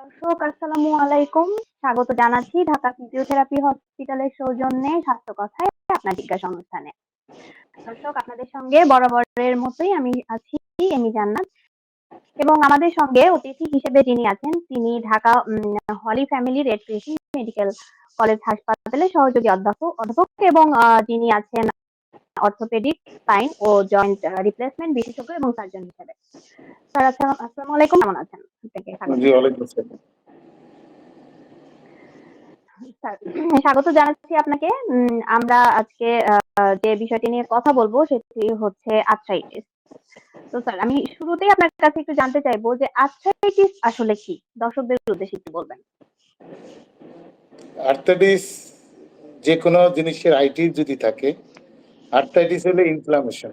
দর্শক আলাইকুম। স্বাগত জানাচ্ছি ঢাকা ফিজিওথেরাপি হসপিটালের সৌজন্যে স্বাস্থ্য কথায় আপনার জিজ্ঞাসা অনুষ্ঠানে দর্শক, আপনাদের সঙ্গে বরাবরের মতোই আমি আছি আমি জান্নাত। এবং আমাদের সঙ্গে অতিথি হিসেবে যিনি আছেন, তিনি Dhaka holy family red medical college হাসপাতালের সহযোগী অধ্যাপক অধ্যাপক এবং যিনি আছেন অর্থোপেডিক স্পাইন ও জয়েন্ট রিপ্লেসমেন্ট বিশেষজ্ঞ এবং সার্জন হিসেবে। স্যার আসসালামু আলাইকুম কেমন আছেন। জি ওয়ালাইকুম আসসালাম। স্বাগত জানাচ্ছি আপনাকে। আমরা আজকে যে বিষয়টি নিয়ে কথা বলব সেটি হচ্ছে আর্থ্রাইটিস। তো স্যার আমি শুরুতেই আপনার কাছে একটু জানতে চাইব যে আর্থ্রাইটিস আসলে কি? দর্শকদের উদ্দেশ্যে একটু বলবেন। আর্থাইটিস যে কোনো জিনিসের আইটি যদি থাকে আর্থাইটিস হলে ইনফ্লামেশন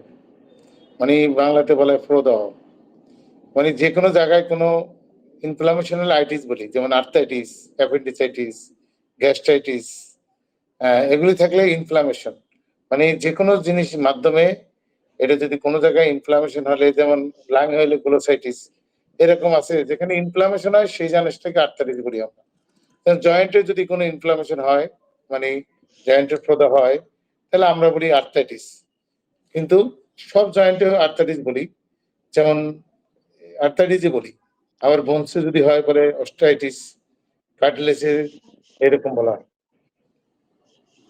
মানে বাংলাতে বলে প্রদাহ। মানে যে কোনো জায়গায় কোনো ইনফ্লামেশন হলে আইটিস বলি, যেমন আর্থাইটিস অ্যাপেন্ডিসাইটিস গ্যাস্ট্রাইটিস এগুলি থাকলে ইনফ্লামেশন মানে যে কোনো জিনিস মাধ্যমে এটা যদি কোনো জায়গায় ইনফ্লামেশন হলে, যেমন লাং হলে গ্লোসাইটিস এরকম আছে, যেখানে ইনফ্লামেশন হয়, সেই জিনিসটাকে আর্থাইটিস বলি আমরা। জয়েন্টে যদি কোনো ইনফ্লামেশন হয় মানে জয়েন্টের প্রদাহ হয় তাহলে আমরা বলি আর্থাইটিস কিন্তু সব জয়েন্টে আর্থাইটিস বলি। যেমন আর্থাইটিসই বলি। আবার বোনসে যদি হয় বলে কার্টিলেজে এরকম বলা হয়।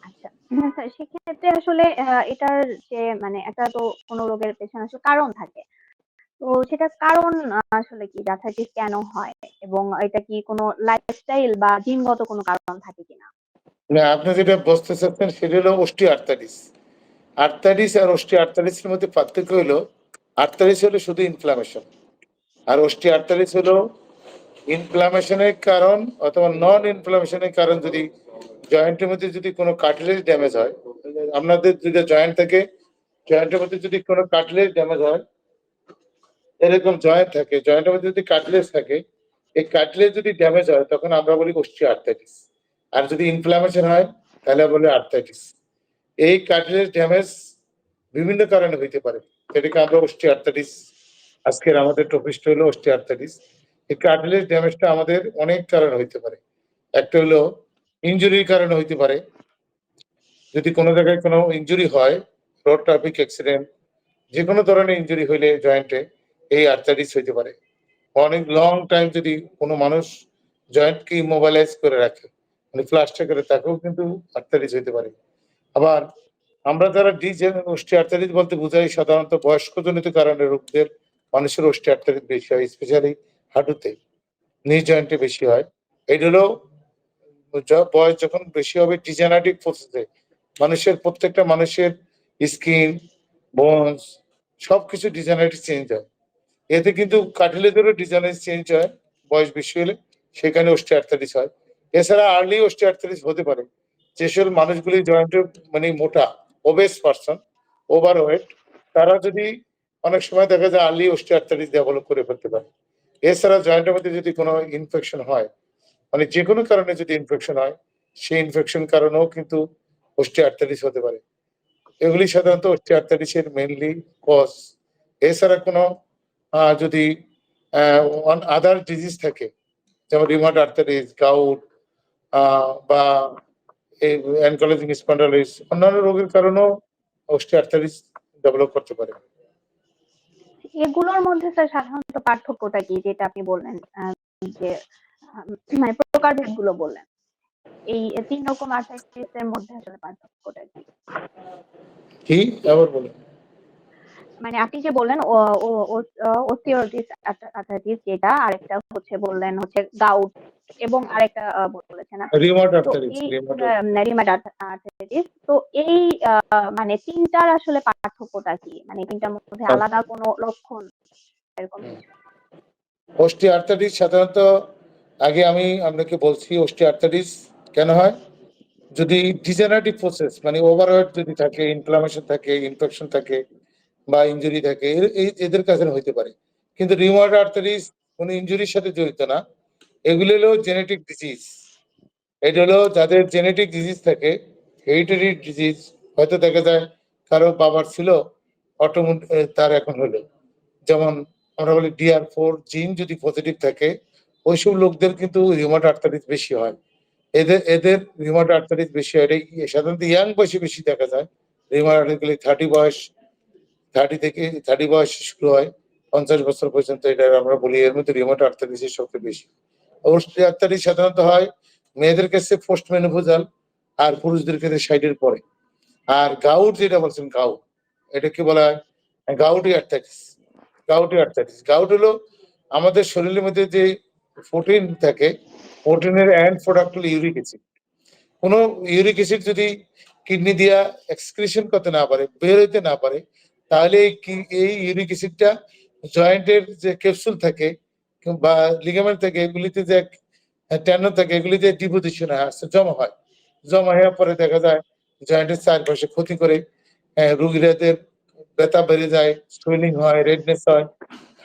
আচ্ছা হ্যাঁ, সেক্ষেত্রে আসলে এটার যে মানে একটা তো কোনো রোগের পেছনে আসলে কারণ থাকে। তো সেটার কারণ আসলে কি আর্থ্রাইটিস কেন হয়? এবং এটা কি কোনো লাইফস্টাইল বা জিনগত কোনো কারণ থাকে কিনা? না, আপনি যেটা বুঝতে চাচ্ছেন সেটা হলো অস্টি আর্থাইটিস আর্থাইটিস আর অস্টি আর্থাইটিসের মধ্যে পার্থক্য হলো আর্থাইটিস হলো শুধু ইনফ্লামেশন আর অস্টি আর্থাইটিস হলো ইনফ্লামেশনের কারণ অথবা নন ইনফ্লামেশনের কারণ যদি জয়েন্টের মধ্যে যদি কোনো কার্টিলেজ ড্যামেজ হয়, আপনাদের যদি জয়েন্ট থাকে জয়েন্টের মধ্যে যদি কোনো কার্টিলেজ ড্যামেজ হয়, এরকম জয়েন্ট থাকে জয়েন্টের মধ্যে যদি কার্টিলেজ থাকে, এই কার্টিলেজ যদি ড্যামেজ হয়, তখন আমরা বলি অস্টি আর্থাইটিস আর যদি ইনফ্লামেশন হয়, তাহলে বলে আর্থাইটিস এই কার্টিলেজ ড্যামেজ বিভিন্ন কারণে হইতে পারে। এটাকে আমরা অস্টি আর্থাইটিস আজকের আমাদের টপিকটা হলো অস্টি আর্থাইটিস এই কার্টিলেজ ড্যামেজটা আমাদের অনেক কারণে হইতে পারে। একটা হলো ইনজুরির কারণে হইতে পারে। যদি কোনো জায়গায় কোনো ইনজুরি হয় রোড ট্রাফিক অ্যাক্সিডেন্ট যে কোনো ধরনের ইনজুরি হইলে জয়েন্টে এই আর্থাইটিস হইতে পারে। অনেক লং টাইম যদি কোনো মানুষ জয়েন্টকে ইমোবাইলাইজ করে রাখে মানে প্লাস্টার করে তাকেও কিন্তু আর্থাইটিস হইতে পারে। আবার আমরা যারা ডিজেন অস্টি আর্থাইটিস বলতে বোঝাই, সাধারণত বয়স্কজনিত কারণে রোগদের মানুষের অস্টি আর্থাইটিস বেশি হয় স্পেশালি হাঁটুতে নিজ জয়েন্টে বেশি হয়। এটা বয়স যখন বেশি হবে ডিজেনারেটিভ প্রসেসে মানুষের, প্রত্যেকটা মানুষের স্কিন বোনস সবকিছু ডিজেনারেটিভ চেঞ্জ হয়। এতে কিন্তু কাটিলেজেরও ডিজেনারেটিভ চেঞ্জ হয়, বয়স বেশি হলে সেখানে অস্টি আর্থাইটিস হয়। এছাড়া আর্লি অস্টি আর্থাইটিস হতে পারে। যেসব মানুষগুলি জয়েন্টে মানে মোটা ওবেস পার্সন ওভারওয়েট তারা যদি অনেক সময় দেখা যায় আর্লি অস্টি আর্থাইটিস ডেভেলপ করে ফেলতে পারে। এছাড়া জয়েন্টের মধ্যে যদি কোনো ইনফেকশন হয় মানে যে কোনো কারণে যদি ইনফেকশন হয়, সেই ইনফেকশন কারণেও কিন্তু অস্টি আর্থাইটিস হতে পারে। এগুলি সাধারণত অস্টি আর্থাইটিসের মেইনলি কজ এছাড়া কোনো যদি আদার ডিজিজ থাকে, যেমন রিমাট আর্থাইটিস গাউট বা অ্যানকোলজিং স্পন্ডালাইটিস অন্যান্য রোগের কারণেও অস্টি আর্থাইটিস ডেভেলপ করতে পারে। এগুলোর মধ্যে স্যার সাধারণত পার্থক্যটা কি যেটা আপনি বললেন যে মানে প্রকারভেদগুলো বললেন এই তিন রকম আর্থ্রাইটিস এর মধ্যে আসলে পার্থক্যটা কি? কি? আবার বলুন। মানে আপনি যে বললেন ওস্টিওরিটিস আর্থ্রাইটিস যেটা আরেকটা হচ্ছে বললেন হচ্ছে গাউট এবং আরেকটা বলেছেন রিমাট তো এই আর্থ্রাইটিস তো মানে তিনটার আসলে পার্থক্যটা কি? মানে তিনটার মধ্যে আলাদা কোনো লক্ষণ? এরকম কিছু। অস্টি সাধারণত আগে আমি আপনাকে বলছি অস্টি আর্থাইটিস কেন হয়? যদি ডিজেনারেটিভ প্রসেস মানে ওভারওয়েট যদি থাকে ইনফ্লামেশন থাকে ইনফেকশন থাকে বা ইনজুরি থাকে এদের কাছে হইতে পারে। কিন্তু রিউমাট আর্থাইটিস কোনো ইনজুরির সাথে জড়িত না। এগুলো হলো জেনেটিক ডিজিজ এটা হলো যাদের জেনেটিক ডিজিজ থাকে হেরিটেরি ডিজিজ হয়তো দেখা যায় কারও বাবার ছিল অটোমোট তার এখন হলো। যেমন আমরা বলি ডিআর ফোর জিন যদি পজিটিভ থাকে, ওইসব লোকদের কিন্তু রিমোট আর্থারিস বেশি হয়। এদের এদের রিমোট আর্থারিস বেশি হয়। সাধারণত ইয়াং বয়সে বেশি দেখা যায়। রিমোট আর্থারিস থার্টি বয়স থার্টি থেকে থার্টি বয়সে শুরু হয়, পঞ্চাশ বছর পর্যন্ত এটা আমরা বলি, এর মধ্যে রিমোট আর্থারিসের সবচেয়ে বেশি। অবশ্যই আর্থারিস সাধারণত হয় মেয়েদের কাছে পোস্ট মেনোপোজাল আর পুরুষদের ক্ষেত্রে সাইডের পরে। আর গাউট যেটা বলছেন গাউট এটা কি বলা হয়? Gouty arthritis gouty arthritis gout হলো আমাদের শরীরের মধ্যে যে প্রোটিন থাকে প্রোটিনের অ্যান্ড প্রোডাক্ট হলো ইউরিক অ্যাসিড কোনো ইউরিক অ্যাসিড যদি কিডনি দিয়া এক্সক্রিশন করতে না পারে, বের হইতে না পারে তাহলে এই ইউরিক অ্যাসিডটা জয়েন্টের যে ক্যাপসুল থাকে বা লিগামেন্ট থাকে এগুলিতে যে ট্যানো থাকে এগুলিতে ডিপোজিশন হয় জমা হয়। জমা হওয়ার পরে দেখা যায় জয়েন্টের চারপাশে ক্ষতি করে আহ, রুগীরাদের ব্যথা বেড়ে যায় সুইলিং হয় রেডনেস হয়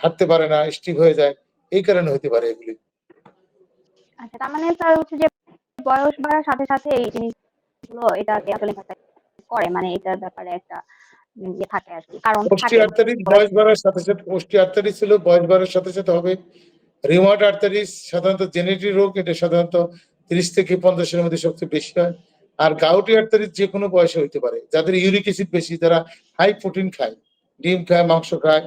হাঁটতে পারে না স্টিক হয়ে যায় এই কারণে হতে পারে এগুলি। আচ্ছা তার মানে স্যার হচ্ছে যে বয়স বাড়ার সাথে সাথে এই জিনিসগুলো এটাকে আসলে করে মানে এটার ব্যাপারে একটা ইয়ে থাকে আর কি। কারণ থাকে আর্টারিস বয়স বাড়ার সাথে সাথে পোস্টি আর্টারিস ছিল বয়স বাড়ার সাথে সাথে হবে। রিমোট আর্টারিস সাধারণত জেনেটিক রোগ এটা সাধারণত তিরিশ থেকে পঞ্চাশের মধ্যে সবচেয়ে বেশি হয়। আর গাউটি আর্টারিস যে কোনো বয়সে হইতে পারে যাদের ইউরিক অ্যাসিড বেশি যারা হাই প্রোটিন খায় ডিম খায় মাংস খায়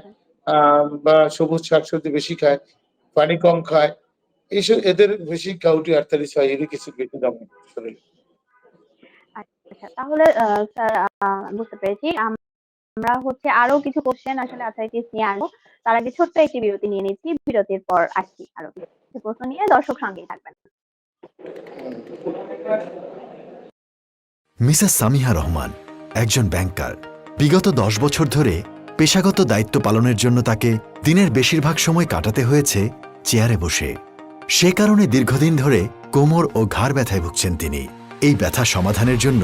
বা সবুজ শাকসবজি বেশি খায় পানি কম খায় এইসব এদের বেশি গাউটি আর্টারিস হয় ইউরিক অ্যাসিড বেশি জমে শরীরে। আচ্ছা তাহলে স্যার বুঝতে পেরেছি। আমরা হচ্ছে আরও কিছু কোশ্চেন আসলে আর্থাইটিস নিয়ে আনব। তার আগে ছোট্ট একটি বিরতি নিয়ে নিচ্ছি। বিরতির পর আসছি আরও। কিছু প্রশ্ন নিয়ে দর্শক সঙ্গেই থাকবেন। মিসেস সামিহা রহমান, একজন ব্যাংকার। বিগত দশ বছর ধরে পেশাগত দায়িত্ব পালনের জন্য তাকে দিনের বেশিরভাগ সময় কাটাতে হয়েছে চেয়ারে বসে। সে কারণে দীর্ঘদিন ধরে কোমর ও ঘাড় ব্যথায় ভুগছেন তিনি। এই ব্যথা সমাধানের জন্য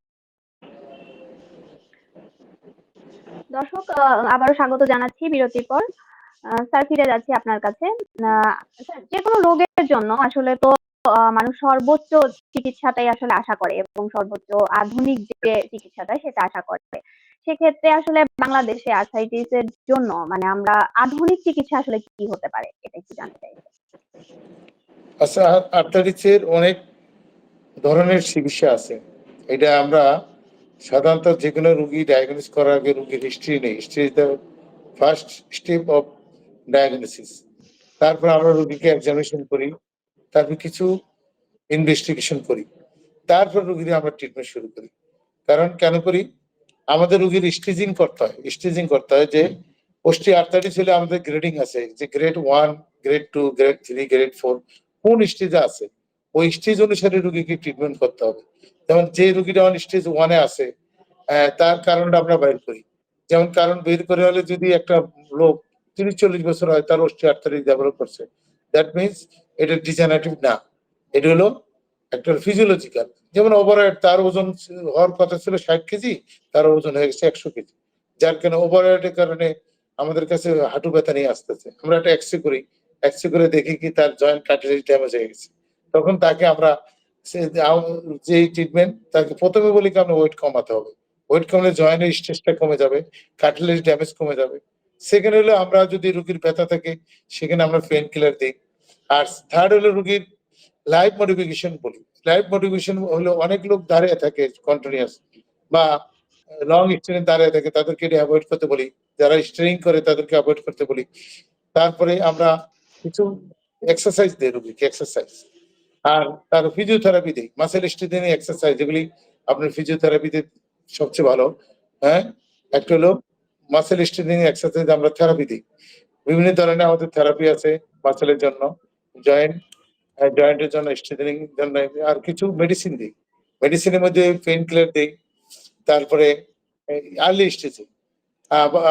দর্শক আবারও স্বাগত জানাচ্ছি বিরতির পর। স্যার, ফিরে যাচ্ছি আপনার কাছে। যে কোনো রোগের জন্য আসলে তো মানুষ সর্বোচ্চ চিকিৎসাটাই আসলে আশা করে এবং সর্বোচ্চ আধুনিক যে চিকিৎসাটা সেটা আশা করে। সেক্ষেত্রে আসলে বাংলাদেশে আর্থাইটিস এর জন্য মানে আমরা আধুনিক চিকিৎসা আসলে কি হতে পারে, এটা একটু জানতে চাই। আচ্ছা আর্থারিসের অনেক ধরনের চিকিৎসা আছে। এটা আমরা সাধারণত যে কোনো রুগী ডায়াগনোস করার আগে রুগীর হিস্ট্রি নেই। History is the first step of diagnosis তারপর আমরা রুগীকে এক্সামিনেশন করি, তারপর কিছু ইনভেস্টিগেশন করি। তারপর রুগীর আমরা ট্রিটমেন্ট শুরু করি। কারণ কেন করি? আমাদের রুগীর স্টেজিং করতে হয়। স্টেজিং করতে হয় যে পোস্টি আর্থারিস হলে আমাদের গ্রেডিং আছে। যে grade one grade two grade three grade four কোন স্টেজে আছে? ওই স্টেজ অনুসারে রুগীকে ট্রিটমেন্ট করতে হবে। যেমন যে রুগীটা যেমন স্টেজ ওয়ানে আছে তার কারণটা আমরা বের করি। যেমন কারণ বের করে হলে যদি একটা লোক তিরিশ চল্লিশ বছর হয়, তার অস্টি আর্থারিস ডেভেলপ করছে। দ্যাট মিনস এটা ডিজেনারেটিভ না। এটা হলো একটা ফিজিওলজিক্যাল যেমন ওভারহেড তার ওজন হওয়ার কথা ছিল ষাট কেজি, তার ওজন হয়ে গেছে একশো কেজি। যার কারণে ওভারহেডের কারণে আমাদের কাছে হাঁটু ব্যথা নিয়ে আসতেছে। আমরা একটা এক্সরে করি। এক্সরে করে দেখি কি তার জয়েন্ট কার্টিলেজ ড্যামেজ হয়ে গেছে। তখন তাকে আমরা যে ট্রিটমেন্ট তাকে প্রথমে বলি কি আমরা ওয়েট কমাতে হবে। ওয়েট কমলে জয়েন্টের স্ট্রেসটা কমে যাবে কার্টিলেজ ড্যামেজ কমে যাবে। সেকেন্ড হলো, আমরা যদি রুগীর ব্যথা থাকে, সেখানে আমরা পেন কিলার দিই। আর থার্ড হলো, রুগীর লাইফ মডিফিকেশন বলি। লাইফ মডিফিকেশন হলো, অনেক লোক দাঁড়িয়ে থাকে কন্টিনিউয়াস বা লং স্ট্রেন দাঁড়িয়ে থাকে, তাদেরকে অ্যাভয়েড করতে বলি। যারা স্ট্রেইং করে, তাদেরকে অ্যাভয়েড করতে বলি। তারপরে আমরা কিছু এক্সারসাইজ দিই রুগীকে এক্সারসাইজ আর তার ফিজিওথেরাপি দিই। মাসেল স্ট্রেনিং এক্সারসাইজ যেগুলি আপনার ফিজিওথেরাপিতে সবচেয়ে ভালো হ্যাঁ? একটা হলো মাসেল স্ট্রেনিং এক্সারসাইজ আমরা থেরাপি দিই। বিভিন্ন ধরনের আমাদের থেরাপি আছে মাসেলের জন্য জয়েন্ট জয়েন্টের জন্য স্ট্রেনিং জন্য আর কিছু মেডিসিন দিই। মেডিসিনের মধ্যে পেইন কিলার দিই, তারপরে আর্লি স্টেজে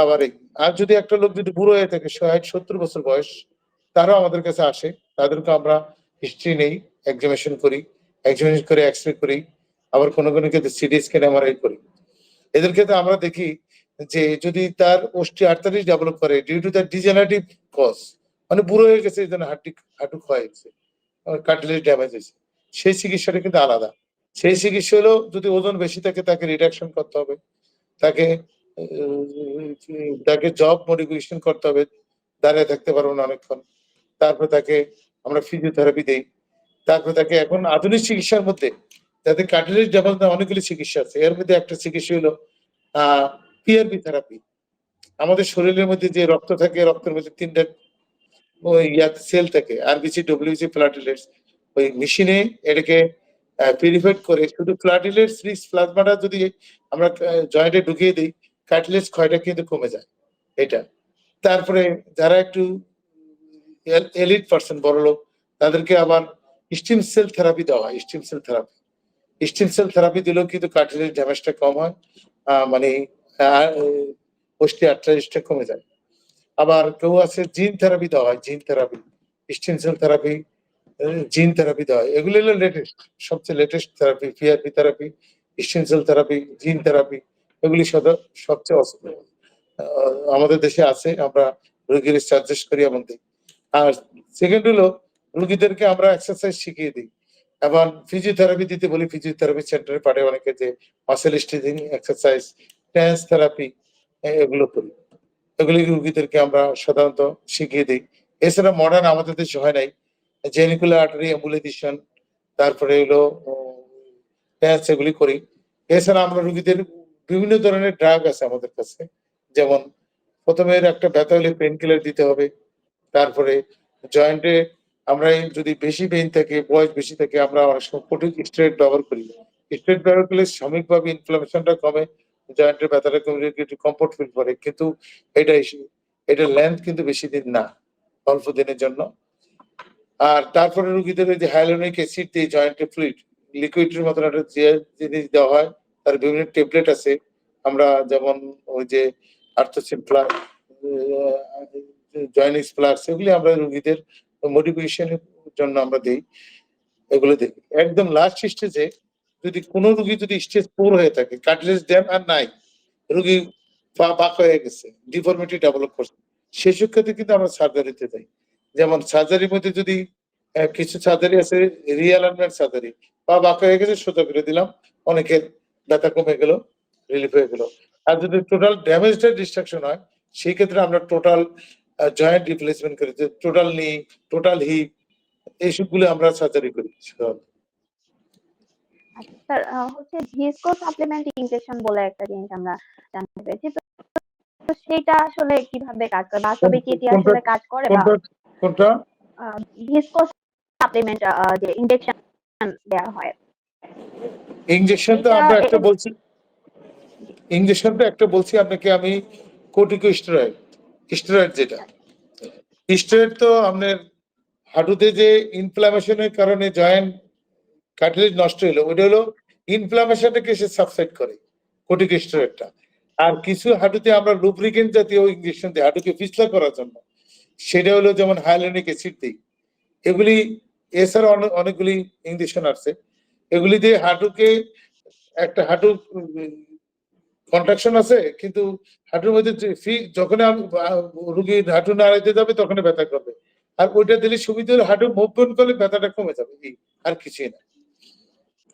আবার আর যদি একটা লোক যদি বুড়ো হয়ে থাকে, ষাট, সত্তর বছর বয়স, তারাও আমাদের কাছে আসে, তাদেরকে আমরা হিস্ট্রি নেই। এক্সামিনেশন করি এক্সামিনেশন করে এক্স রে করি, আবার কোনো কোনো ক্ষেত্রে সিটি স্ক্যান এমআরআই করি। এদের ক্ষেত্রে আমরা দেখি যে যদি তার অষ্টি আটতারিশ ডেভেলপ করে due to the degenerative cause মানে বুড়ো হয়ে গেছে জন্য হাড্ডি হাঁটু ক্ষয় গেছে কার্টিলেজ ড্যামেজ হয়েছে, সেই চিকিৎসাটা কিন্তু আলাদা। সেই চিকিৎসা হলেও যদি ওজন বেশি থাকে, তাকে রিডাকশন করতে হবে, তাকে তাকে জব মডিফিকেশন করতে হবে, দাঁড়িয়ে থাকতে পারব না অনেকক্ষণ, তারপর তাকে আমরা ফিজিওথেরাপি দেই। তারপর তাকে এখন আধুনিক চিকিৎসার মধ্যে যাতে কার্টিলেজ ডেভেলপ অনেকগুলি চিকিৎসা আছে। এর মধ্যে একটা চিকিৎসা হলো আহ পিআরবি থেরাপি আমাদের শরীরের মধ্যে যে রক্ত থাকে, রক্তের মধ্যে তিনটা ওই ইয়াতে সেল থাকে আর আরবিসি ডব্লিউসি প্লাটিলেটস ওই মেশিনে এটাকে পিউরিফাইড করে শুধু প্লাটিলেটস রিচ প্লাজমাটা যদি আমরা জয়েন্টে ঢুকিয়ে দিই কার্টিলেজ ক্ষয়টা কিন্তু কমে যায়। এটা। তারপরে যারা একটু এলিট পার্সন বড় লোক তাদেরকে আবার স্টিম সেল থেরাপি দেওয়া হয়, stem cell therapy. Stem cell therapy দিলেও কিন্তু কার্টিলেজ ড্যামেজটা কম হয় মানে আটত্রিশটা কমে যায়। আবার কেউ আছে, জিন থেরাপি দেওয়া হয়, gene therapy, stem cell therapy gene therapy দেওয়া হয়। এগুলো হলো লেটেস্ট সবচেয়ে latest therapy PRP therapy, stem cell therapy, gene therapy, এগুলি সবচেয়ে আমাদের দেশে আছে, আমরা রোগীর সাজেস্ট করি দিই আর সেকেন্ড হলো রোগীদেরকে আমরা এক্সারসাইজ শিখিয়ে দিই। এবং ফিজিওথেরাপি দিতে বলি ফিজিওথেরাপি সেন্টারে পাঠাই অনেকে যে muscle stretching exercise TENS therapy এগুলো করি। এগুলি রুগীদেরকে আমরা সাধারণত শিখিয়ে দিই। এছাড়া মডার্ন আমাদের দেশে হয় নাই। জেনিকুলার আর্টারি অ্যাম্বুলেশন তারপরে এগুলো ট্যান্স এগুলি করি। এছাড়া আমরা রুগীদের বিভিন্ন ধরনের ড্রাগ আছে আমাদের কাছে। যেমন প্রথমে একটা ব্যথা হলে পেন কিলার দিতে হবে, তারপরে জয়েন্টে আমরা যদি বেশি পেইন থাকে, বয়স বেশি থাকে আমরা অনেক সময় কঠিন স্ট্রেট ব্যবহার করি। স্ট্রেট ব্যবহার করলে সাময়িকভাবে ইনফ্লামেশনটা কমে জয়েন্টের ব্যথাটা কমে একটু কমফোর্ট ফিল করে কিন্তু এটা এটা লেন্থ কিন্তু বেশি দিন না, অল্প দিনের জন্য। আর তারপরে রুগীদের ওই যে হাইলোনিক অ্যাসিড দিয়ে জয়েন্টে ফ্লুইড লিকুইডের মতন একটা যে জিনিস দেওয়া হয়, তার বিভিন্ন ট্যাবলেট আছে। আমরা যেমন ওই যে আর্থোসিন প্লাস জয়েনিক্স প্লাস এগুলি আমরা রুগীদের মোটিভেশনের জন্য আমরা দিই, এগুলো দিই। একদম লাস্ট স্টেজে যদি কোনো রুগী যদি স্টেজ ফোর হয়ে থাকে কাটলেস ড্যাম আর নাই, রুগী বাঁক হয়ে গেছে ডিফর্মিটি ডেভেলপ করছে সেসব ক্ষেত্রে কিন্তু আমরা সার্জারিতে যাই যেমন সার্জারির মধ্যে যদি কিছু সার্জারি আছে রিঅ্যালাইনমেন্ট সার্জারি পা বাঁক হয়ে গেছে, সোজা করে দিলাম, অনেকের ব্যথা কমে গেল রিলিফ হয়ে গেল। আর যদি টোটাল ড্যামেজটা ডিস্ট্রাকশন হয়, সেই ক্ষেত্রে আমরা টোটাল জয়েন্ট রিপ্লেসমেন্ট করি টোটাল নি টোটাল হিপ এইসবগুলো আমরা সার্জারি করি আচ্ছা, স্যার হচ্ছে ভিসকো সাপ্লিমেন্ট ইনজেকশন বলে একটা জিনিস আমরা জানতে পেরেছি। তো সেটা আসলে কীভাবে কাজ করে বাস্তবে কি এটি আসলে কাজ করে কোনটা? ভিসকো সাপ্লিমেন্ট যে ইনজেকশন দেওয়া হয়। ইঞ্জেকশন তো আমরা একটা বলছি ইঞ্জেকশন তো একটা বলছি আপনাকে আমি কোর্টিকো স্টেরয়েড যেটা। স্টেরয়েড তো আপনার হাঁটুতে যে ইনফ্লামেশনের কারণে জয়েন্ট কার্টিলেজ নষ্ট হলো ওটা হলো ইনফ্লামেশনটাকে সে সাবসাইড করে কোর্টিকো স্টেরয়েডটা আর কিছু হাঁটুতে আমরা লুব্রিকেন্ট জাতীয় ইঞ্জেকশন দিই, হাঁটুকে পিছলা করার জন্য। সেটা হলো যেমন হাইলোনিক অ্যাসিড দিই। এগুলি এছাড়া অনেক অনেকগুলি ইঞ্জেকশন আছে। এগুলি দিয়ে হাঁটুকে, একটা হাঁটু কন্ট্রাকশন আছে কিন্তু হাঁটুর মধ্যে ফ্রি- যখন রুগী হাঁটু নাড়াইতে যাবে তখন ব্যথা করবে আর ওইটা দিলে সুবিধা হলে হাঁটু মুভমেন্ট করলে ব্যথাটা কমে যাবে। এই আর কিছুই না।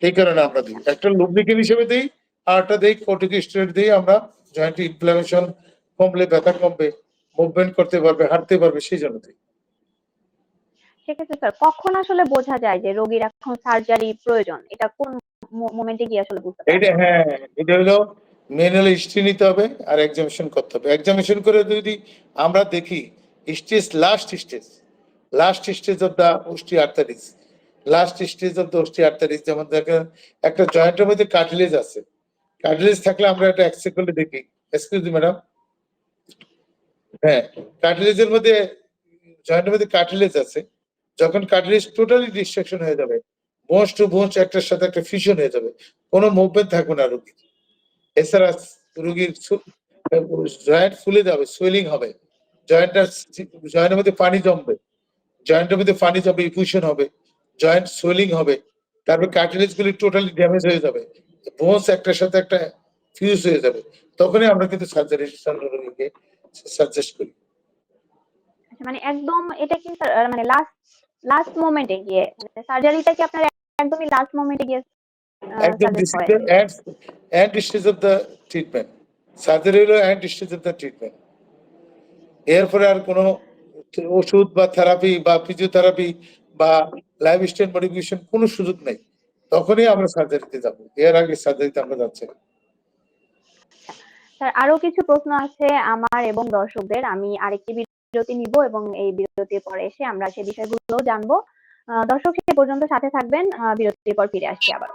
এই কারণে আমরা দিই। একটা লুব্রিকেন হিসেবে দিই আর একটা দিই কর্টিকোস্টেরয়েড দিয়ে আমরা জয়েন্ট ইনফ্লামেশন কমলে ব্যথা কমবে মুভমেন্ট করতে পারবে হাঁটতে পারবে সেই জন্য দিই। সেক্ষেত্রে স্যার কখন আসলে বোঝা যায় যে রোগীর এখন সার্জারি প্রয়োজন? এটা কোন মোমেন্টে গিয়ে আসলে বুঝতে এটা হ্যাঁ এটা হলো ম্যানুয়াল হিস্ট্রি নিতে হবে আর এক্সামিনেশন করতে হবে। এক্সামিনেশন করে যদি আমরা দেখি stage last stage last stage of the osteoarthritis last stage of the osteoarthritis যেমন দেখেন একটা জয়েন্টের মধ্যে কার্টিলেজ আছে। কার্টিলেজ থাকলে আমরা একটা এক্সরে করলে দেখি। এক্সকিউজ ম্যাডাম হ্যাঁ কার্টিলেজের মধ্যে জয়েন্টের মধ্যে কার্টিলেজ আছে। যখন কার্টিলেজ টোটালি ডিস্ট্রাকশন হয়ে যাবে বোনস টু বোনস একটার সাথে একটা ফিউশন হয়ে যাবে। কোনো মুভমেন্ট থাকবে না রুগীর। এছাড়া রুগীর জয়েন্ট ফুলে যাবে সুয়েলিং হবে। জয়েন্টটার জয়েন্টের মধ্যে পানি জমবে। জয়েন্টের মধ্যে পানি জমবে ইফিউশন হবে। জয়েন্ট সোয়েলিং হবে। তারপর কার্টিলেজ গুলি টোটালি ড্যামেজ হয়ে যাবে। বোনস একটার সাথে একটা ফিউজ হয়ে যাবে। তখনই আমরা কিন্তু সার্জারি রোগীকে সাজেস্ট করি। আচ্ছা, মানে একদম এটা কি মানে লাস্ট লাস্ট মোমেন্টে গিয়ে সার্জারিটা কি আপনার একদমই লাস্ট মোমেন্টে গিয়ে একদম stage of the treatment surgery হলো end stage of the treatment এরপরে আর কোনো ওষুধ বা থেরাপি বা ফিজিওথেরাপি বা লাইফস্টাইল মডিফিকেশন কোনো সুযোগ নেই। তখনই আমরা সার্জারিতে যাব। এর আগে সার্জারিতে আমরা যাচ্ছি না। স্যার আরও কিছু প্রশ্ন আছে আমার এবং দর্শকদের। আমি আরেকটি বিরতি নিব এবং এই বিরতির পরে এসে আমরা সেই বিষয়গুলো জানব। দর্শক সে পর্যন্ত সাথে থাকবেন। বিরতির পর ফিরে আসছি আবার।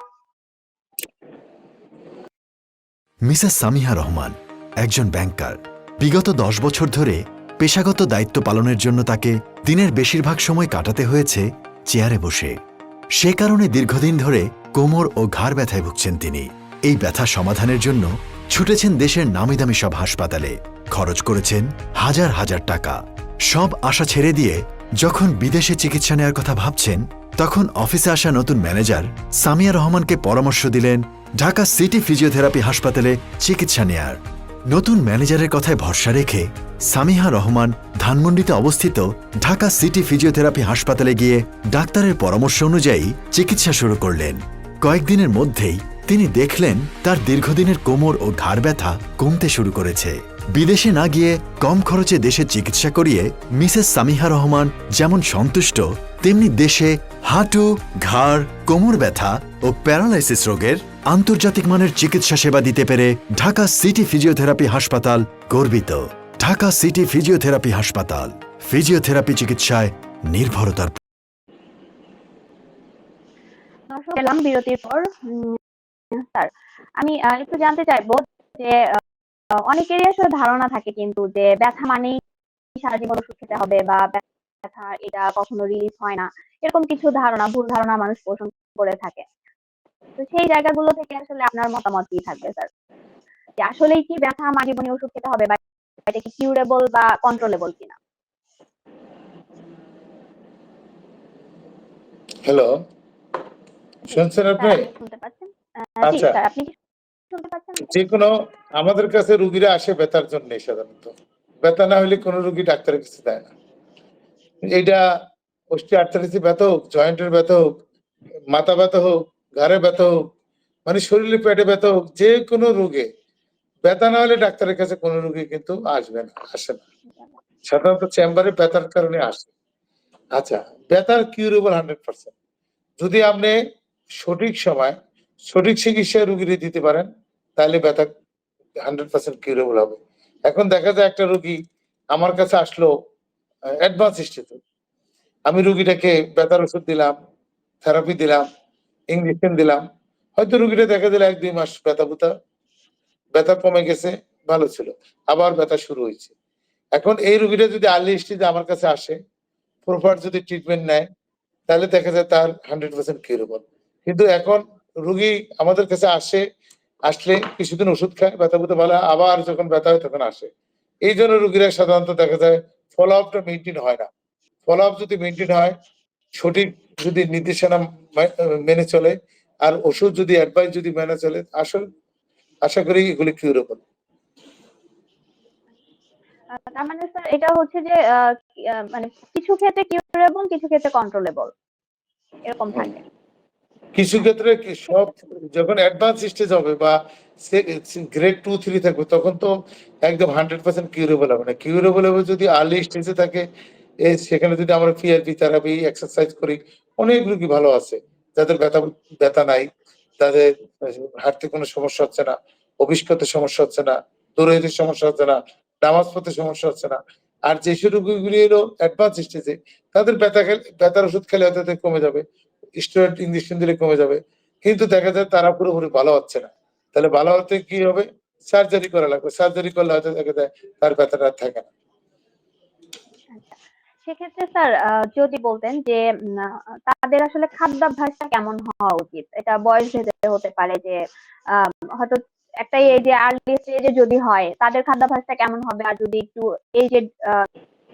মিসেস সামিহা রহমান, একজন ব্যাংকার। বিগত দশ বছর ধরে পেশাগত দায়িত্ব পালনের জন্য তাকে দিনের বেশিরভাগ সময় কাটাতে হয়েছে চেয়ারে বসে। সে কারণে দীর্ঘদিন ধরে কোমর ও ঘাড় ব্যথায় ভুগছেন তিনি। এই ব্যথা সমাধানের জন্য ছুটেছেন দেশের নামিদামি সব হাসপাতালে। খরচ করেছেন হাজার হাজার টাকা। সব আশা ছেড়ে দিয়ে যখন বিদেশে চিকিৎসা নেওয়ার কথা ভাবছেন, তখন অফিসে আসা নতুন ম্যানেজার সামিয়া রহমানকে পরামর্শ দিলেন ঢাকা সিটি ফিজিওথেরাপি হাসপাতালে চিকিৎসা নেয়ার। নতুন ম্যানেজারের কথায় ভরসা রেখে সামিহা রহমান ধানমন্ডিতে অবস্থিত ঢাকা সিটি ফিজিওথেরাপি হাসপাতালে গিয়ে ডাক্তারের পরামর্শ অনুযায়ী চিকিৎসা শুরু করলেন। কয়েকদিনের মধ্যেই তিনি দেখলেন তার দীর্ঘদিনের কোমর ও ঘাড় ব্যথা কমতে শুরু করেছে। বিদেশে না গিয়ে কম খরচে দেশে চিকিৎসা করিয়ে মিসেস সামিহা রহমান যেমন সন্তুষ্ট, তেমনি দেশে হাঁটু, ঘাড়, কোমর ব্যথা ও প্যারালাইসিস রোগের আন্তর্জাতিক মানের চিকিৎসা সেবা দিতে পেরে ঢাকা সিটি ফিজিওথেরাপি হাসপাতাল গর্বিত। ঢাকা সিটি ফিজিওথেরাপি হাসপাতাল, ফিজিওথেরাপি চিকিৎসায় নির্ভরতার পর। আমি একটু জানতে চাইব যে অনেকেরই আসলে ধারণা থাকে কিন্তু যে ব্যথা মানেই সারা জীবন ওষুধ খেতে হবে বা ব্যথা এটা কখনো রিলিজ হয় না। এরকম কিছু ধারণা ভুল ধারণা মানুষ পোষণ করে থাকে। তো সেই জায়গাগুলো থেকে আসলে আপনার মতামত কি থাকবে স্যার যে আসলেই কি ব্যথা আমার জীবনে ওষুধ খেতে হবে বা এটা কি কিউরেবল বা কন্ট্রোলেবল কিনা? হ্যালো শুনছেন আপনি? শুনতে পাচ্ছেন। আচ্ছা। আপনি কি যে কোনো আমাদের কাছে রুগীরা আসে ব্যথার জন্য সাধারণত। ব্যথা না হলে কোনো রুগী ডাক্তারের কাছে দেয় না। এটা অষ্টি আর্থারিসে ব্যথা হোক জয়েন্টের ব্যথা হোক, মাথা ব্যথা হোক, ঘাড়ে ব্যথা হোক মানে শরীরে পেটে ব্যথা হোক যে কোনো রোগে, ব্যথা না হলে ডাক্তারের কাছে কোনো রুগী কিন্তু আসবে না, আসে না। সাধারণত চেম্বারে ব্যথার কারণে আসে। আচ্ছা ব্যথার কিউরেবল হান্ড্রেড পার্সেন্ট যদি আপনি সঠিক সময় সঠিক চিকিৎসা রুগীরে দিতে পারেন তাহলে ব্যথা হান্ড্রেড পার্সেন্ট কিউরেবল হবে। এখন দেখা যায় একটা রুগী আমার কাছে আসলো অ্যাডভান্স স্টেজে আমি রুগীটাকে ব্যথার ওষুধ দিলাম থেরাপি দিলাম ইঞ্জেকশন দিলাম। হয়তো রুগীটা দেখা দিল এক দুই মাস ব্যথা বুথা, ব্যথা কমে গেছে, ভালো ছিল। আবার ব্যথা শুরু হয়েছে। এখন এই রুগীটা যদি আর্লি স্টেজে আমার কাছে আসে প্রপার যদি ট্রিটমেন্ট নেয়, তাহলে দেখা যায় তার হান্ড্রেড পার্সেন্ট কিউরেবল কিন্তু এখন রুগী আমাদের কাছে আসে আসলে কিছুদিন ওষুধ খায় ব্যথা বুথা ভালো আবার যখন ব্যথা হয় তখন আসে। এই জন্য রুগীরা সাধারণত দেখা যায় ফলো আপটা মেনটেন হয় না। ফলো আপ যদি মেনটেন হয় সঠিক যদি নির্দেশনা মেনে চলে আর ওষুধ যদি অ্যাডভাইস যদি মেনে চলে আসল আশা করি এগুলি কিউরেবল তার মানে স্যার এটা হচ্ছে যে মানে কিছু ক্ষেত্রে কিউরেবল কিছু ক্ষেত্রে কন্ট্রোলেবল এরকম থাকে। কিছু ক্ষেত্রে সব যখন অ্যাডভান্স স্টেজ হবে বা গ্রেড টু থ্রি থাকবে, তখন তো একদম হান্ড্রেড পার্সেন্ট কিউরেবল হবে না। কিউরেবল হবে যদি আর্লি স্টেজে থাকে সেখানে যদি আমরা পিআরপি থেরাপি এক্সারসাইজ করি অনেক রুগী ভালো আছে। যাদের ব্যথা ব্যথা নাই, তাদের হাঁটতে কোনো সমস্যা হচ্ছে না অভিষ্কতে সমস্যা হচ্ছে না দৌড়াইতে সমস্যা হচ্ছে না, নামাজ পড়তে সমস্যা হচ্ছে না। আর যেসব রোগীগুলি এলো অ্যাডভান্স স্টেজে তাদের ব্যথা ব্যথার ওষুধ খেলে হয়তো কমে যাবে। স্টেরয়েড ইঞ্জেকশন দিলে কমে যাবে। কিন্তু দেখা যায় তারা পুরোপুরি ভালো হচ্ছে না। তাহলে ভালো হতে কি হবে? সার্জারি করা লাগবে। সার্জারি করলে হয়তো দেখা যায় তার ব্যথাটা থাকে না। আচ্ছা। সেক্ষেত্রে স্যার যদি বলতেন যে তাদের আসলে খাদ্যাভ্যাসটা কেমন হওয়া উচিত? এটা বয়স ভেদে হতে পারে যে হয়তো একটা এই যে আর্লি স্টেজে যদি হয়, তাদের খাদ্যাভ্যাসটা কেমন হবে? আর যদি একটু এই যে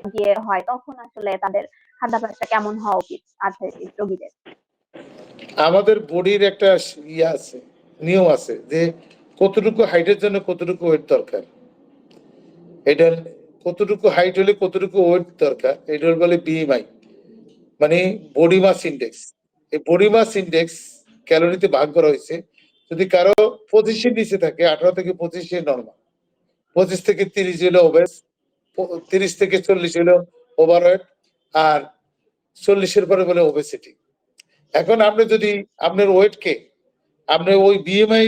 দিয়ে হয়, তখন আসলে তাদের খাদ্যাভ্যাসটা কেমন হওয়া উচিত আর্থ্রাইটিস রোগীদের? আমাদের বডির একটা ইয়ে আছে, নিয়ম আছে যে কতটুকু হাইটের জন্য কতটুকু ওয়েট দরকার। এটা কতটুকু হাইট হলে কতটুকু ওয়েট দরকার, এটা বলে বিএমআই মানে বডি মাস ইন্ডেক্স এই বডি মাস ইন্ডেক্স ক্যালোরিতে ভাগ করা হয়েছে। যদি কারও পঁচিশের নিচে থাকে, আঠারো থেকে পঁচিশে নর্মাল পঁচিশ থেকে তিরিশ হলো ওবেস তিরিশ থেকে চল্লিশ হলো ওভারওয়েট আর চল্লিশের পরে বলে ওবেসিটি এখন আপনি যদি আপনার ওয়েটকে, আপনি ওই বিএমআই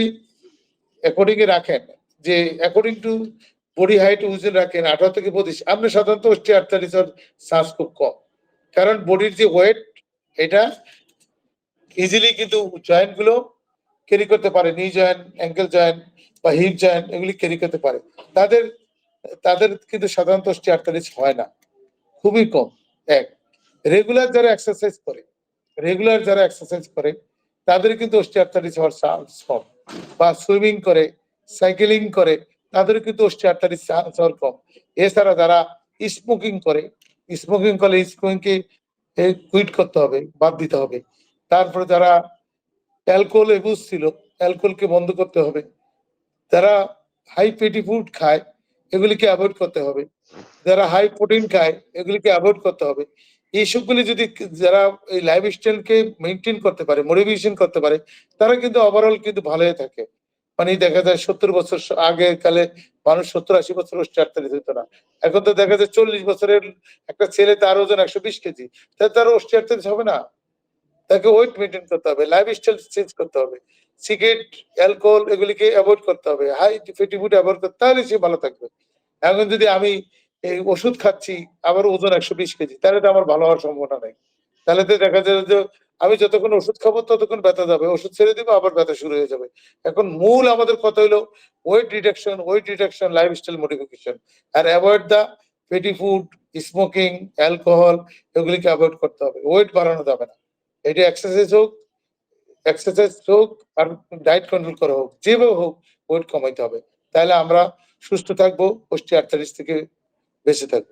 অ্যাকর্ডিং এ রাখেন, যে অ্যাকর্ডিং টু বডি হাইট ওজন রাখেন, আঠারো থেকে পঁচিশ, আপনি সাধারণত অস্টি আটচল্লিশের চান্স খুব কম। কারণ বডির যে ওয়েট এটা ইজিলি কিন্তু জয়েন্টগুলো ক্যারি করতে পারে নি জয়েন্ট অ্যাঙ্কেল জয়েন্ট বা হিপ জয়েন্ট এগুলি ক্যারি করতে পারে। তাদের তাদের কিন্তু সাধারণত অস্টি আটচল্লিশ হয় না। খুবই কম, এক। রেগুলার যারা এক্সারসাইজ করে রেগুলার যারা এক্সারসাইজ করে, তাদের কিন্তু অস্টিআর্থারিস হওয়ার চান্স কম। বা সুইমিং করে সাইকেলিং করে, তাদের কিন্তু অস্টিআর্থারিস চান্স হওয়ার কম। এছাড়া যারা স্মোকিং করে স্মোকিং করলে স্মোকিংকে কুইট করতে হবে, বাদ দিতে হবে। তারপরে যারা অ্যালকোহল এবুজ ছিল অ্যালকোহলকে বন্ধ করতে হবে। যারা হাই পেটি ফুড খায়, এগুলিকে অ্যাভয়েড করতে হবে। যারা হাই প্রোটিন খায়, এগুলিকে অ্যাভয়েড করতে হবে। এইসবগুলি যদি যারা এই লাইফ স্টাইলকে মেনটেন করতে পারে মোটিভেশন করতে পারে, তারা কিন্তু ওভারঅল কিন্তু ভালোই থাকে। মানে দেখা যায় সত্তর বছর আগে কালে মানুষ সত্তর আশি বছর অস্টিআর্থারিস হতো না। এখন তো দেখা যায় চল্লিশ বছরের একটা ছেলে তার ওজন একশো বিশ কেজি তাহলে তার অস্টিআর্থারিস হবে না। তাকে ওয়েট মেনটেন করতে হবে লাইফ স্টাইল চেঞ্জ করতে হবে। সিগারেট অ্যালকোহল এগুলিকে অ্যাভয়েড করতে হবে হাই ফেটি ফুড অ্যাভয়েড করতে তাহলে সে ভালো থাকবে। এখন যদি আমি এই ওষুধ খাচ্ছি, আবার ওজন একশো বিশ কেজি, তাহলে তো আমার ভালো হওয়ার সম্ভাবনা নেই। তাহলে তো দেখা যাবে যে আমি যতক্ষণ ওষুধ খাব, ততক্ষণ ব্যথা যাবে, ওষুধ ছেড়ে দিব, আবার ব্যথা শুরু হয়ে যাবে। এখন মূল আমাদের কথা হলো weight reduction weight reduction lifestyle modification R avoid the fatty food smoking alcohol এগুলিকে অ্যাভয়েড করতে হবে। ওয়েট বাড়ানো যাবে না। এটা এক্সারসাইজ হোক এক্সারসাইজ হোক, আর ডায়েট কন্ট্রোল করা হোক, যেভাবে হোক ওয়েট কমাইতে হবে। তাহলে আমরা সুস্থ থাকব অস্টি আটত্রিশ থেকে বেঁচে থাকব।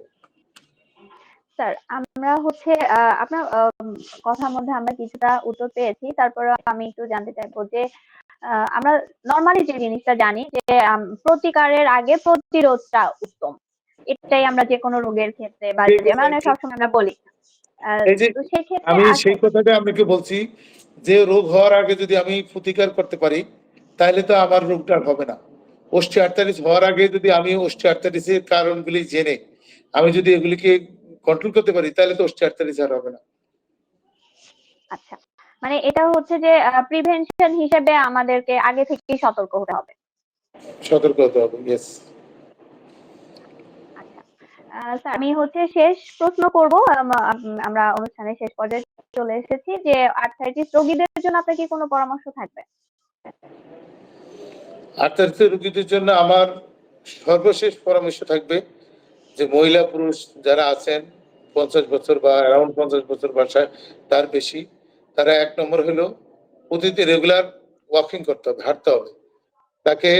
স্যার আমরা হচ্ছে আপনার কথার মধ্যে আমরা কিছুটা উত্তর পেয়েছি। তারপরে আমি একটু জানতে চাইব যে আমরা নর্মালি যে জিনিসটা জানি যে প্রতিকারের আগে প্রতিরোধটা উত্তম। এটাই আমরা যে কোনো রোগের ক্ষেত্রে বা মানে সবসময় আমরা বলি। আমি সেই কথাটা আপনাকে বলছি যে রোগ হওয়ার আগে যদি আমি প্রতিকার করতে পারি তাহলে তো আমার রোগটা হবে না। অষ্টি আটত্রিশ হওয়ার আগে যদি আমি অষ্টি আটত্রিশের কারণগুলি জেনে আমি যদি এগুলিকে কন্ট্রোল করতে পারি তাহলে তো অষ্টি আটত্রিশ আর হবে না। আচ্ছা মানে এটা হচ্ছে যে প্রিভেনশন হিসেবে আমাদেরকে আগে থেকেই সতর্ক হতে হবে। সতর্ক হতে হবে ইয়েস আচ্ছা আমি হচ্ছে শেষ প্রশ্ন করব। আম- আম- আমরা অনুষ্ঠানের শেষ পর্যায়ে চলে এসেছি যে আর্থ্রাইটিস রোগীদের জন্য আপনার কি কোনো পরামর্শ থাকবে? আর্থারিস রোগীদের জন্য আমার সর্বশেষ পরামর্শ থাকবে যে মহিলা পুরুষ যারা আছেন, পঞ্চাশ বছর বা অ্যারাউন্ড পঞ্চাশ বছর বাসায়, তার বেশি। তারা এক নম্বর হলো প্রতিদিন রেগুলার ওয়াকিং করতে হবে, হাঁটতে হবে। তাকে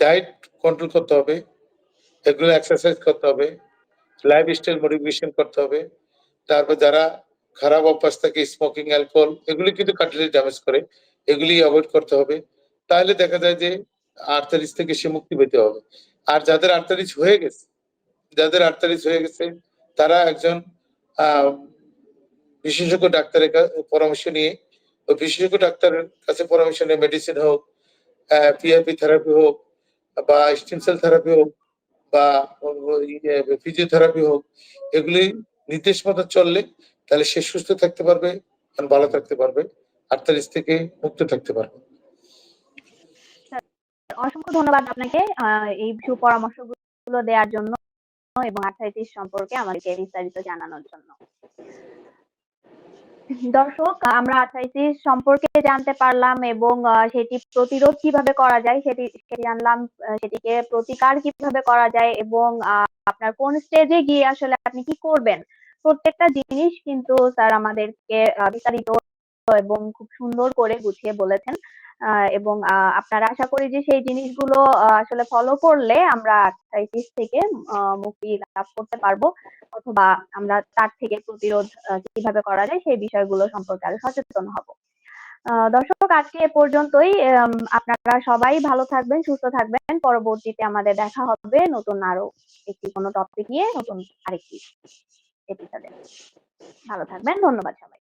ডায়েট কন্ট্রোল করতে হবে রেগুলার এক্সারসাইজ করতে হবে লাইফ স্টাইল মডিফিকেশন করতে হবে। তারপর যারা খারাপ অভ্যাস থাকে স্মোকিং অ্যালকোহল এগুলি কিন্তু কাটলি ড্যামেজ করে, এগুলি অ্যাভয়েড করতে হবে। তাহলে দেখা যায় যে আর্থারিস থেকে সে মুক্তি পেতে হবে। আর যাদের আর্থারিস হয়ে গেছে, যাদের আর্থারিস হয়ে গেছে, তারা একজন বিশেষজ্ঞ ডাক্তারের পরামর্শ নিয়ে ওই বিশেষজ্ঞ ডাক্তারের কাছে পরামর্শ নিয়ে মেডিসিন হোক পিআরপি থেরাপি হোক, বা স্টেম সেল থেরাপি হোক, বা ফিজিওথেরাপি হোক, এগুলি নির্দেশ মতো চললে তাহলে সে সুস্থ থাকতে পারবে ভালো থাকতে পারবে আর্থারিস থেকে মুক্ত থাকতে পারবে। অসংখ্য ধন্যবাদ আপনাকে এই সুপরামর্শগুলো দেওয়ার জন্য এবং আর্থ্রাইটিস সম্পর্কে আমাদেরকে বিস্তারিত জানানোর জন্য। দর্শক, আমরা আর্থ্রাইটিস সম্পর্কে জানতে পারলাম এবং সেটি প্রতিরোধ কীভাবে করা যায় সেটি সেটি জানলাম সেটিকে প্রতিকার কীভাবে করা যায় এবং আপনার কোন স্টেজে গিয়ে আসলে আপনি কি করবেন? প্রত্যেকটা জিনিস কিন্তু স্যার আমাদেরকে বিস্তারিত এবং খুব সুন্দর করে গুছিয়ে বলেছেন। এবং আপনারা আশা করি যে সেই জিনিসগুলো আসলে ফলো করলে আমরা আর্থ্রাইটিস থেকে মুক্তি লাভ করতে পারব অথবা আমরা তার থেকে প্রতিরোধ কীভাবে করা যায় সেই বিষয়গুলো সম্পর্কে আরও সচেতন হব। দর্শক, আজকে এ পর্যন্তই। আপনারা সবাই ভালো থাকবেন, সুস্থ থাকবেন। পরবর্তীতে আমাদের দেখা হবে নতুন আরও একটি কোনো টপিক নিয়ে, নতুন আরেকটি এপিসোডে ভালো থাকবেন, ধন্যবাদ সবাই